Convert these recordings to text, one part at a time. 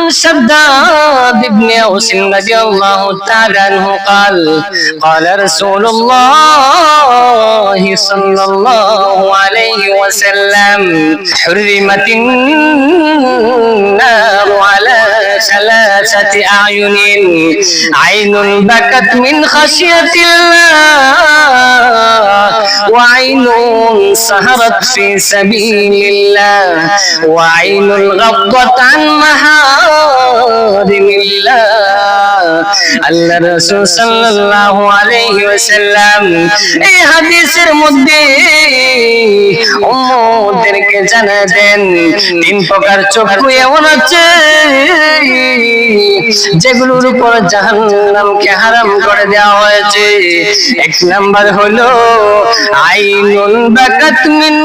عن شداد بن أوس رضي الله تعالى عنه قال قال رسول الله صلى الله عليه وسلم حرمت النار ثلاثة أعين عين بكت من خشية الله وعين سهرت في سبيل الله وعين غضت عن محارم الله আল্লাহ রাসূল সাল্লাল্লাহু আলাইহি ওয়াসাল্লাম এই হাদিসের মধ্যে উম্মতদেরকে জানা দেন তিন প্রকার চক্ষু এমন আছে যেগুলোর উপর জাহান্নামকে হারাম করে দেওয়া হয়েছে। এক নাম্বার হলো, আইনুন বাকাত মিন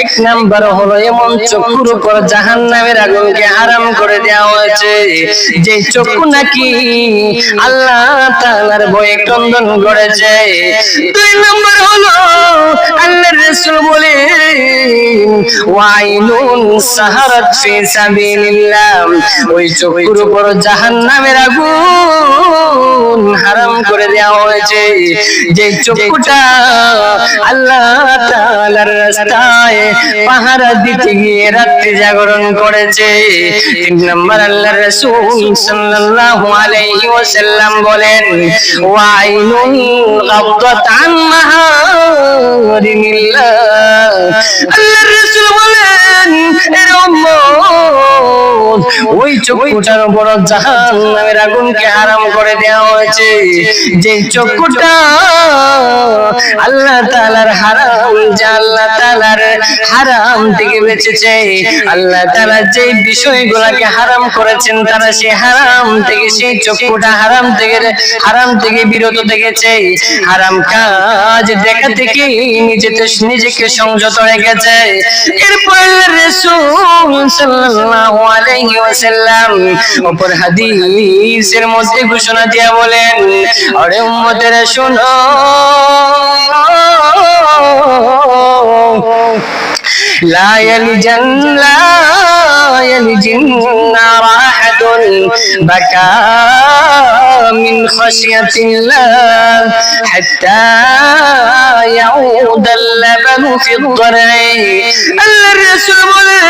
এক নাম্বার হলো, এমন চক্ষুর উপর জাহান নামের আগুনকে হারাম করে দেওয়া হয়েছে, যে চক্ষু নাকি আল্লাহ তাআলার ভয়ে ক্রন্দন করেছে। দুই নাম্বার হলো, আল্লাহর রাসূল বলে ওয়াইনুন সাহারাত হারাম করে দেওয়া হয়েছে। যে চক্ষুটা আল্লাহ পাহারা দিতে গিয়ে রাত্রি জাগরণ করেছে। তিন নম্বর আল্লাহ রাসূল সাল্লাল্লাহু আলাইহি ওয়াসাল্লাম বলেন, ওয়াইনুন গাদ্দাত আন মাহারিমিল্লাহ। আল্লাহ রাসূল বলেন এর উম্মত ওই চক্ষুটার উপর আগুনকে হারাম করে দেওয়া হয়েছে। যে চক্ষুটা আল্লাহ তাআলার হারাম আল্লাহ তাআলার হারাম থেকে বেঁচেছে, আল্লাহ তাআলা যে বিষয়গুলোকে হারাম করেছেন, তারা সেই হারাম থেকে, সেই চক্ষুটা হারাম থেকে হারাম থেকে বিরত থেকেছে। হারাম কাজ দেখা থেকে নিজেতে, নিজেকে সংযত রেখেছে। এরপর রাসূল সাল্লাল্লাহু আলাইহি অপর হাদিসের মধ্যে ঘোষণা দিয়া বলেন আরে উম্মতেরা শুনো لا يلجن لا يلجن النار أحد بكى من خشية الله حتى يعود اللبن في الضرع আল্লাহর রাসূল বলেন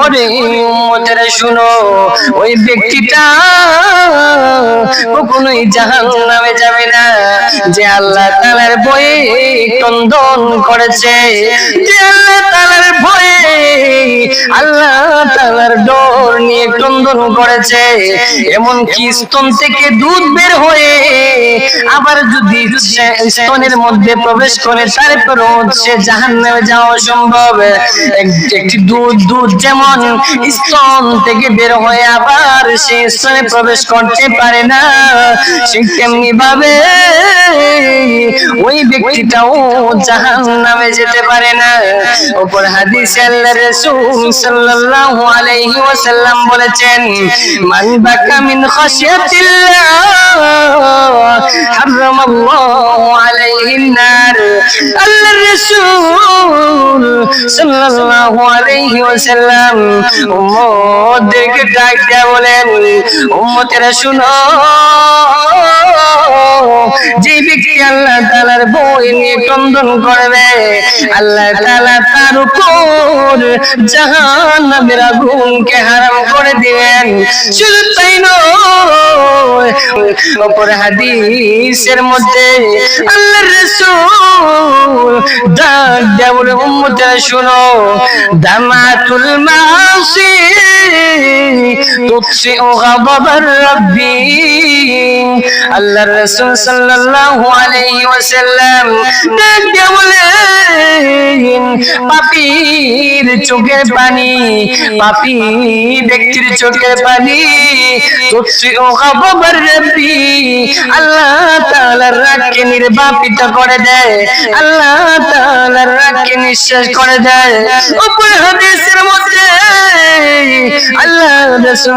ওরে উম্মতেরা শুনো ওই ব্যক্তিটা কখনোই জাহান্নামে যাবে না যে আল্লাহ তাআলার বয়ে ক্রন্দন করেছে যে আল্লাহ তাআলার ভয়ে আল্লাহ তাআলার ডর নিয়ে ক্রন্দন করেছে। এমন কি স্তন থেকে দুধ বের হয়ে আবার যদি স্তনের মধ্যে প্রবেশ করে, তারপরও সে জাহান্নামে যাওয়া সম্ভব। একটি দুধ দুধ যেমন স্তন থেকে বের হয়ে আবার সে স্তনে প্রবেশ করতে পারে না সে তেমনি ভাবে ওই ব্যক্তিটাও জাহান নামে যেতে পারে না। ওপর হাদিসে আল্লাহ রাসূল সাল্লাল্লাহু আলাইহি ওয়াসাল্লাম বলেছেন, মান বাকা মিন খাশিয়াতিল্লাহ, হারামাল্লাহু আলাইহিন নার। আল্লাহ রাসূল সাল্লাল্লাহু আলাইহি ওয়াসাল্লাম উম্মতদেরকে ডাক বলেন, উম্মতেরা শুনো। যে ব্যক্তি আল্লাহ তাআলার বই নিয়ে ক্রন্দন করবে, আল্লাহ তাআলা তার উপর জাহান্নামের আগুনকে হারাম করে দিবেন। শুধু তাই নয়, অপর হাদিসের মধ্যে আল্লাহ রাসূল ডাক বলে, উম্মতেরা শুনো, দামাতুল মাসি তুকসিউ গাদাবার রাব্বি। আল্লাহর রাসূল সাল্লাল্লাহু আলাইহি ওয়াসাল্লাম দেখতে বলেন, পাপীর চোখের পানি পাপী ব্যক্তির চোখের পানি তুকসিউ গাদাবার রাব্বি। আল্লাহ তাআলার রাগকে নির্বাপিত করে দেয়, আল্লাহ তাআলার রাগকে নিঃশ্বাস করে দেয়। উপর হাদিসের মধ্যে আল্লাহ রাসূল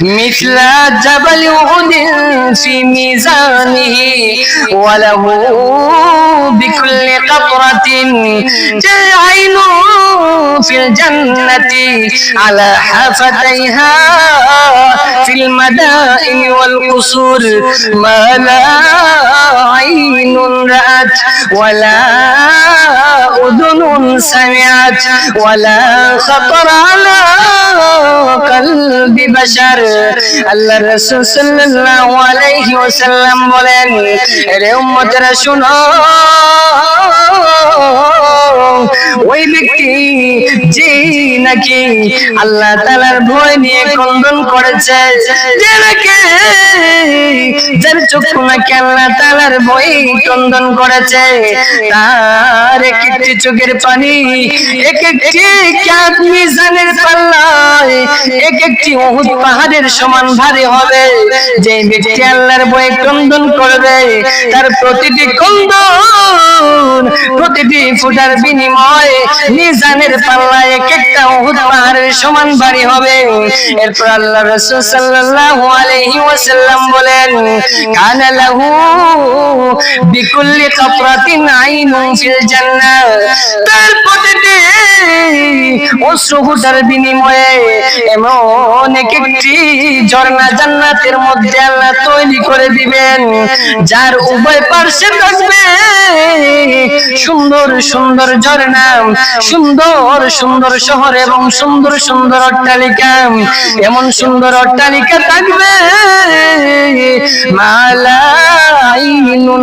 مثل جبل أحد في ميزانه وله بكل قطرة عين في الجنة على حفتيها في المدائن والقصور. ما لا عين رأت ولا أذن سمعت ولا خطر على قلب بشر. আল্লাহ রাসূল সাল্লাল্লাহু আলাইহি ওয়াসাল্লাম বলেন রে উম্মতরা শুনো। ওই ব্যক্তি যে নাকি আল্লাহ তালার ভয় নিয়ে কন্দন করেছে যার চক্ষু নাকি আল্লাহ তালার কন্দন করেছে, তার এক একটি চোখের পানি, এক একটি মিজানের পাল্লায়, এক একটি উহুদ পাহাড়ের সমান ভারী হবে, যে ব্যক্তি আল্লাহর ভয়ে কন্দন করবে, তার প্রতিটি কন্দন প্রতিটি ফুটার বিনিময় মিজানের পাল্লা এক একটা উহুদ পাহাড়ের সমান ভারী হবে। এরপর আল্লাহ রাসূল সাল্লাল্লাহু বলেন, কানা লাহু বিকুল্লি কাতরাতিন আইনুন ফিল জান্নাহ তার প্রতিটি অশ্রু ফুটার বিনিময়ে এমন এক একটি ঝর্ণা জান্নাতের মধ্যে আল্লাহ তৈরি করে দিবেন, যার উভয় পার্শ্বে থাকবে সুন্দর সুন্দর ঝর্ণা, সুন্দর সুন্দর শহর এবং সুন্দর সুন্দর অট্টালিকা। এমন সুন্দর অট্টালিকা থাকবে মালা আইনুন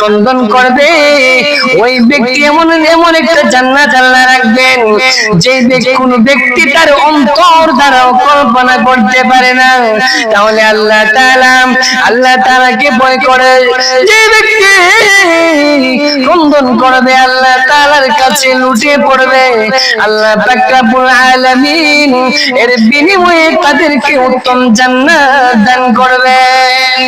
কন্দন করবে। ওই ব্যক্তি এমন এমন একটা জান্নাত আল্লাহ রাখবেন। যে কোন ব্যক্তি তার অন্তর দ্বারাও কল্পনা করতে পারে না। তাহলে আল্লাহ তাআলা, আল্লাহ তাআলাকে ভয় করে। যে ব্যক্তি কন্দন করবে, আল্লাহ তাআলার কাছে লুটিয়ে পড়বে। আল্লাহ পাক রব্বুল আলামিন এর বিনিময়ে তাদেরকে উত্তম জান্নাত দান করবেন।